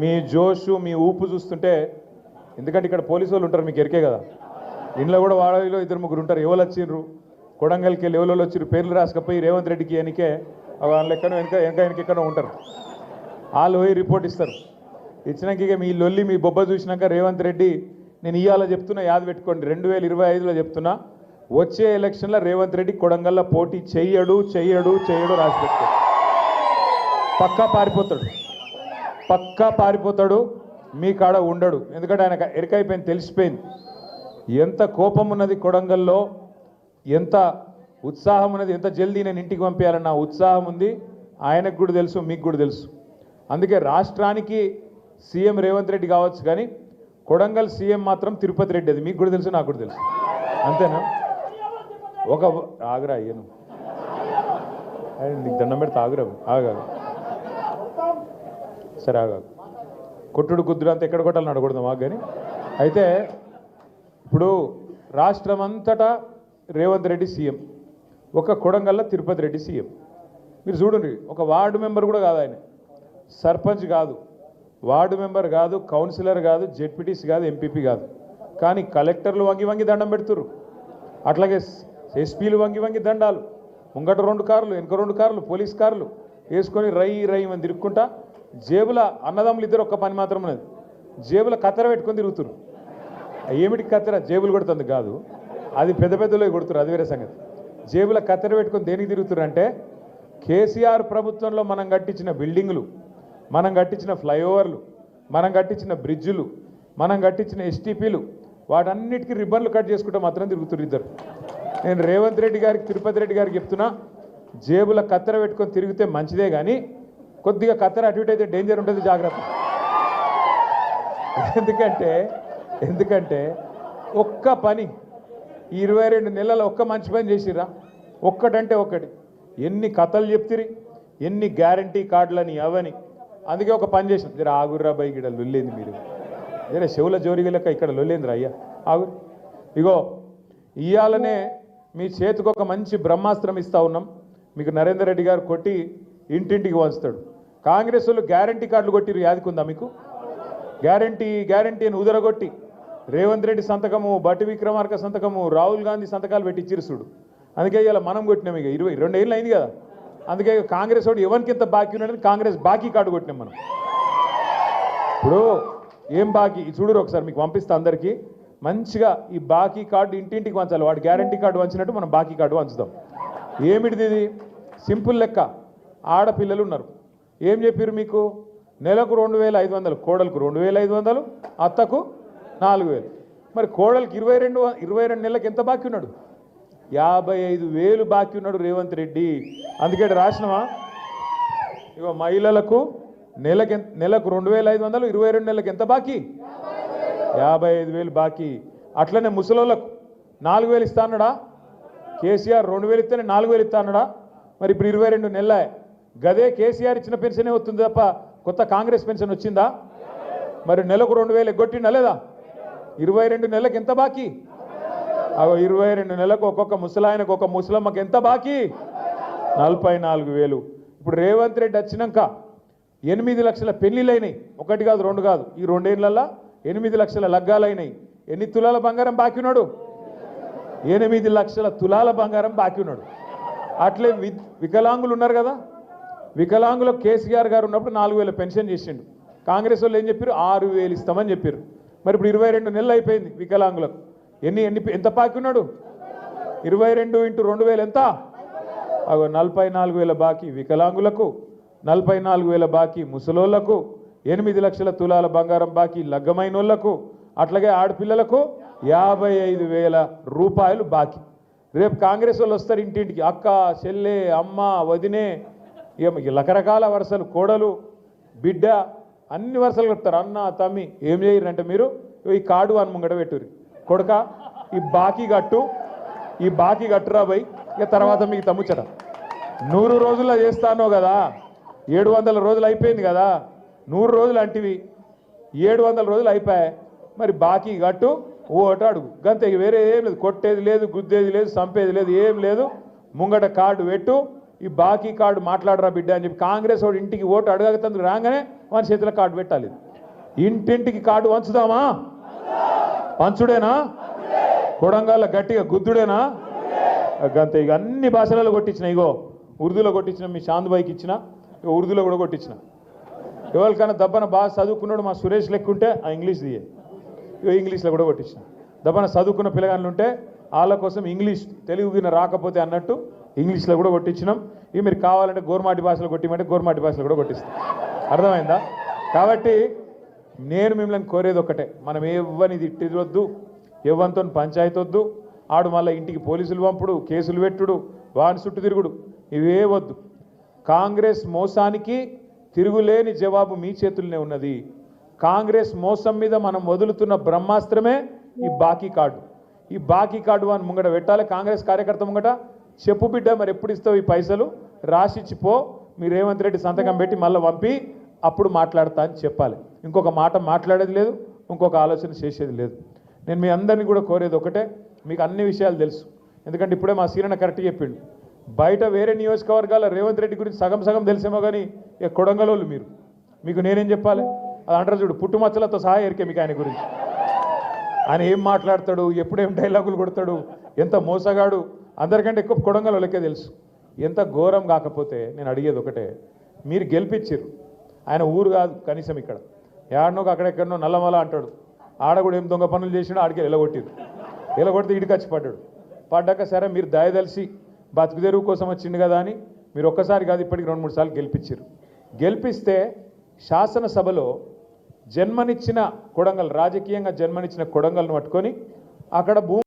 మీ జోషు మీ ఊపు చూస్తుంటే ఎందుకంటే ఇక్కడ పోలీసు వాళ్ళు ఉంటారు మీకు ఎరికే కదా. ఇంట్లో కూడా వాళ్ళలో ఇద్దరు ముగ్గురు ఉంటారు. ఎవరు వచ్చిండ్రు కొడంగల్కి వెళ్ళి ఎవరు వచ్చిరు పేర్లు రాసుకపోయి రేవంత్ రెడ్డికి వెనకే వాళ్ళ ఎక్కడో వెనక వెనక వెనక ఎక్కడో ఉంటారు. వాళ్ళు పోయి రిపోర్ట్ ఇస్తారు. ఇచ్చినాక ఇక మీ లొల్లి మీ బొబ్బ చూసినాక రేవంత్ రెడ్డి నేను ఇవాళ చెప్తున్నా యాద పెట్టుకోండి. రెండు వేల ఇరవై ఐదులో చెప్తున్నా వచ్చే ఎలక్షన్లో రేవంత్ రెడ్డి కొడంగల్లో పోటీ చెయ్యడు చెయ్యడు చెయ్యడు రాసి పెట్టుకో. పక్కా పారిపోతాడు. పక్కా పారిపోతాడు మీ కాడ ఉండడు. ఎందుకంటే ఆయన ఎరికైపోయింది తెలిసిపోయింది. ఎంత కోపం ఉన్నది కొడంగల్లో ఎంత ఉత్సాహం ఉన్నది ఎంత జల్దీ నేను ఇంటికి పంపించాలన్న ఉత్సాహం ఉంది. ఆయనకు కూడా తెలుసు మీకు కూడా తెలుసు. అందుకే రాష్ట్రానికి సీఎం రేవంత్ రెడ్డి కావచ్చు కానీ కొడంగల్ సీఎం మాత్రం తిరుపతి రెడ్డి అది. మీకు కూడా తెలుసు నాకు కూడా తెలుసు. అంతేనా? ఒక ఆగురా అయ్యను. నీకు దండం పెడితే ఆగురా. ఆగా. సరే ఆగా కొట్టుడు కుద్దుడు అంతా ఎక్కడ కొట్టాలని అడగకూడదు మాకు కానీ. అయితే ఇప్పుడు రాష్ట్రం అంతటా రేవంత్ రెడ్డి సీఎం ఒక కొడంగల్ల తిరుపతి రెడ్డి సీఎం. మీరు చూడండి ఒక వార్డు మెంబర్ కూడా కాదు ఆయన. సర్పంచ్ కాదు వార్డు మెంబర్ కాదు కౌన్సిలర్ కాదు జెడ్పీటీసీ కాదు ఎంపీపీ కాదు. కానీ కలెక్టర్లు వంగి వంగి దండం పెడుతుర్రు. అట్లాగే ఎస్పీలు వంగి వంగి దండాలు. ముంగట రెండు కార్లు వెనక రెండు కార్లు పోలీస్ కార్లు. వేసుకొని రై రై అని తిరుక్కుంటా జేబుల అన్నదమ్ములు ఇద్దరు ఒక్క పని మాత్రం ఉన్నది. జేబుల కత్తెర పెట్టుకొని తిరుగుతురు ఏమిటి కత్తెర? జేబులు కొడుతుంది కాదు. అది పెద్ద పెద్దలో కొడుతురు అది వేరే సంగతి. జేబుల కత్తెర పెట్టుకొని దేనికి తిరుగుతురు అంటే కేసీఆర్ ప్రభుత్వంలో మనం కట్టించిన బిల్డింగులు మనం కట్టించిన ఫ్లైఓవర్లు మనం కట్టించిన బ్రిడ్జులు మనం కట్టించిన ఎస్టీపీలు వాటన్నిటికీ రిబ్బన్లు కట్ చేసుకుంటే మాత్రం తిరుగుతురు ఇద్దరు. నేను రేవంత్ రెడ్డి గారికి తిరుపతి రెడ్డి గారికి చెప్తున్నా జేబుల కత్తెర పెట్టుకొని తిరిగితే మంచిదే కానీ కొద్దిగా కత్తెర అటు ఇటు అయితే డేంజర్ ఉంటుంది జాగ్రత్త. ఎందుకంటే ఎందుకంటే ఒక్క పని ఈ ఇరవై రెండు నెలల ఒక్క మంచి పని చేసిరా ఒక్కటంటే ఒక్కటి. ఎన్ని కథలు చెప్తిరి ఎన్ని గ్యారంటీ కార్డులని అవని. అందుకే ఒక పని చేసిన జర ఆగుర్రా బై ఇక్కడ లొల్లేంది మీరు. జర చెవుల జోరిగి లెక్క ఇక్కడ లొల్లేందిరా అయ్యా. ఆగురు ఇగో ఇయ్యాలనే మీ చేతికి ఒక మంచి బ్రహ్మాస్త్రం ఇస్తా ఉన్నాం. మీకు నరేందర్ రెడ్డి గారు కొట్టి ఇంటింటికి వంచుతాడు. కాంగ్రెస్ వాళ్ళు గ్యారంటీ కార్డులు కొట్టిరు యాదికుందా మీకు? గ్యారంటీ గ్యారంటీ అని ఉదరగొట్టి రేవంత్ రెడ్డి సంతకము బట్టి విక్రమార్క సంతకము రాహుల్ గాంధీ సంతకాలు పెట్టి ఇచ్చిరు చూడు. అందుకే ఇలా మనం కొట్టినాం ఇక. ఇరవై రెండు ఏళ్ళు అయింది కదా. అందుకే కాంగ్రెస్ వాడు ఎవరికింత బాకీ ఉన్నాడని కాంగ్రెస్ బాకీ కార్డు కొట్టినాం మనం. ఇప్పుడు ఏం బాకీ? చూడరు ఒకసారి మీకు పంపిస్తా అందరికీ. మంచిగా ఈ బాకీ కార్డు ఇంటింటికి వంచాలి వాడు గ్యారంటీ కార్డు వంచినట్టు మనం బాకీ కార్డు వంచుదాం ఏమిటిది ఇది? సింపుల్ లెక్క. ఆడపిల్లలు ఉన్నారు. ఏం చెప్పారు మీకు? నెలకు రెండు వేల ఐదు వందలు కోడలకు రెండు వేల ఐదు వందలు అత్తకు నాలుగు వేలు. మరి కోడలికి ఇరవై రెండు ఇరవై రెండు నెలలకు ఎంత బాకీ ఉన్నాడు? యాభై ఐదు వేలు బాకీ ఉన్నాడు రేవంత్ రెడ్డి. అందుకే రాసినవా? ఇగో మహిళలకు నెలకి ఎంత- నెలకు రెండు వేల ఐదు వందలు ఇరవై రెండు నెలలకు ఎంత బాకీ? యాభై ఐదు వేలు బాకీ. అట్లనే ముసలోళ్ళకు నాలుగు వేలు ఇస్తా అన్నాడా? కేసీఆర్ రెండు వేలు ఇస్తేనే నాలుగు వేలు ఇస్తా అన్నాడా? మరి ఇప్పుడు ఇరవై రెండు నెలలే. గదే కేసీఆర్ ఇచ్చిన పెన్షనే వస్తుంది తప్ప కొత్త కాంగ్రెస్ పెన్షన్ వచ్చిందా? మరి నెలకు రెండు వేలు ఎగ్గొట్టిండా లేదా? ఇరవై రెండు నెలలకు ఎంత బాకీ? అగో ఇరవై రెండు నెలలకు ఒక్కొక్క ముసలాయనకు ఒక ముసలమ్మకి ఎంత బాకీ? నలభై నాలుగు వేలు. ఇప్పుడు రేవంత్ రెడ్డి వచ్చినాక ఎనిమిది లక్షల పెళ్ళిళ్ళైనాయి. ఒకటి కాదు రెండు కాదు. ఈ రెండేళ్ళలో ఎనిమిది లక్షల లగ్గాలైనాయి. ఎన్ని తులాల బంగారం బాకీ ఉన్నాడు? ఎనిమిది లక్షల తులాల బంగారం బాకీ ఉన్నాడు. అట్లే వి వికలాంగులు ఉన్నారు కదా? వికలాంగులకు కేసీఆర్ గారు ఉన్నప్పుడు నాలుగు వేల పెన్షన్ చేసిండు. కాంగ్రెస్ వాళ్ళు ఏం చెప్పారు ఆరు వేలు ఇస్తామని చెప్పారు మరి ఇప్పుడు ఇరవై రెండు నెలలు అయిపోయింది వికలాంగులకు. ఎన్ని ఎన్ని ఎంత బాకీ ఉన్నాడు? ఇరవై రెండు ఇంటూ రెండు వేలు ఎంత? అగో నలభై నాలుగు వేల బాకీ వికలాంగులకు నలభై నాలుగు వేల బాకీ ముసలోళ్ళకు ఎనిమిది లక్షల తులాల బంగారం బాకీ లగ్గమైనోళ్ళకు అట్లాగే ఆడపిల్లలకు యాభై ఐదు వేల రూపాయలు బాకీ. రేపు కాంగ్రెస్ వాళ్ళు వస్తారు ఇంటింటికి. అక్క చెల్లె అమ్మ వదినే ఇక రకరకాల వరుసలు కోడలు బిడ్డ అన్ని వరుసలు కడతారు అన్న తమ్మి ఏం చేయరంటే మీరు ఈ కాడు అని ముంగట పెట్టుర్రి. కొడక ఈ బాకీ కట్టు ఈ బాకీ కట్టురా పోయి ఇక తర్వాత మీకు తమ్ముచ్చట నూరు రోజుల్లో చేస్తానో కదా? ఏడు వందల రోజులు అయిపోయింది కదా? నూరు రోజులు అంటివి. ఏడు వందల రోజులు అయిపోయాయి. మరి బాకీ కట్టు ఓటు అడుగు. గంతే వేరే ఏం లేదు. కొట్టేది లేదు గుద్దేది లేదు చంపేది లేదు ఏం లేదు. ముంగట కార్డు పెట్టు ఈ బాకీ కార్డు మాట్లాడరా బిడ్డ అని చెప్పి కాంగ్రెస్ వాడు ఇంటికి ఓటు అడగతందుకు రాగానే వాని చేతిలో కార్డు పెట్టాలి. ఇంటింటికి కార్డు వంచుదామా? పంచుడేనా? కొడంగాల గట్టిగా గుద్దుడేనా? అంతే ఇక అన్ని భాషలలో కొట్టించిన ఇగో ఉర్దూలో కొట్టించిన మీ శాంతిబాయికి ఇచ్చిన ఇక ఉర్దూలో కూడా కొట్టించిన. ఎవరికైనా దబ్బన బాగా చదువుకున్నాడు మా సురేష్ లెక్కుంటే ఆ ఇంగ్లీష్ దియే ఇగో ఇంగ్లీష్లో కూడా కొట్టించిన. దబ్బన చదువుకున్న పిల్లగాళ్ళు ఉంటే వాళ్ళ కోసం ఇంగ్లీష్ తెలుగుగిన రాకపోతే అన్నట్టు ఇంగ్లీష్లో కూడా కొట్టించినాం. ఇవి మీరు కావాలంటే గోర్మాటి భాషలో కొట్టిమంటే గోర్మాటి భాషలో కూడా కొట్టిస్తాం. అర్థమైందా? కాబట్టి నేను మిమ్మల్ని కోరేది ఒకటే మనం ఎవ్వని తిట్టివద్దు ఎవ్వనితో పంచాయతీ వద్దు. ఆడు మళ్ళీ ఇంటికి పోలీసులు పంపుడు కేసులు పెట్టుడు వాని చుట్టూ తిరుగుడు. ఇవే వద్దు. కాంగ్రెస్ మోసానికి తిరుగులేని జవాబు మీ చేతుల్లోనే ఉన్నది. కాంగ్రెస్ మోసం మీద మనం వదులుతున్న బ్రహ్మాస్త్రమే ఈ బాకీ కార్డు. ఈ బాకీ కార్డు అని ముంగట పెట్టాలి. కాంగ్రెస్ కార్యకర్త ముంగట చెప్పు బిడ్డ మరి ఎప్పుడు ఇస్తావు ఈ పైసలు? రాసిచ్చిపో మీ రేవంత్ రెడ్డి సంతకం పెట్టి మళ్ళీ పంపి. అప్పుడు మాట్లాడతా అని చెప్పాలి. ఇంకొక మాట మాట్లాడేది లేదు ఇంకొక ఆలోచన చేసేది లేదు. నేను మీ అందరినీ కూడా కోరేది ఒకటే మీకు అన్ని విషయాలు తెలుసు. ఎందుకంటే ఇప్పుడే మా సీరణ కరెక్ట్ చెప్పిండు. బయట వేరే నియోజకవర్గాల రేవంత్ రెడ్డి గురించి సగం సగం తెలిసేమో కానీ ఇక కొడంగలోళ్ళు మీరు. మీకు నేనేం చెప్పాలి? అది అంటారు చూడు పుట్టుమచ్చలతో సహా ఎరికే మీకు ఆయన గురించి. ఆయన ఏం మాట్లాడతాడు? ఎప్పుడేం డైలాగులు కొడతాడు? ఎంత మోసగాడు? అందరికంటే ఎక్కువ కొడంగల్ వాళ్ళకే తెలుసు. ఎంత ఘోరం కాకపోతే నేను అడిగేది ఒకటే మీరు గెలిపించారు ఆయన ఊరు కాదు కనీసం ఇక్కడ. ఏడనో అక్కడెక్కడనో నల్లమల అంటాడు. ఆడ కూడా ఏం దొంగ పనులు చేసినా ఆడికి ఎలగొట్టిరు ఎలగొడితే ఇడికచ్చి పడ్డాడు. పడ్డాక సరే మీరు దయదలిసి బతుకుదెరువు కోసం వచ్చింది కదా అని మీరు ఒక్కసారి కాదు ఇప్పటికి రెండు మూడు సార్లు గెలిపించారు గెలిపిస్తే శాసనసభలో జన్మనిచ్చిన కొడంగల్ రాజకీయంగా జన్మనిచ్చిన కొడంగల్ను పట్టుకొని అక్కడ భూమి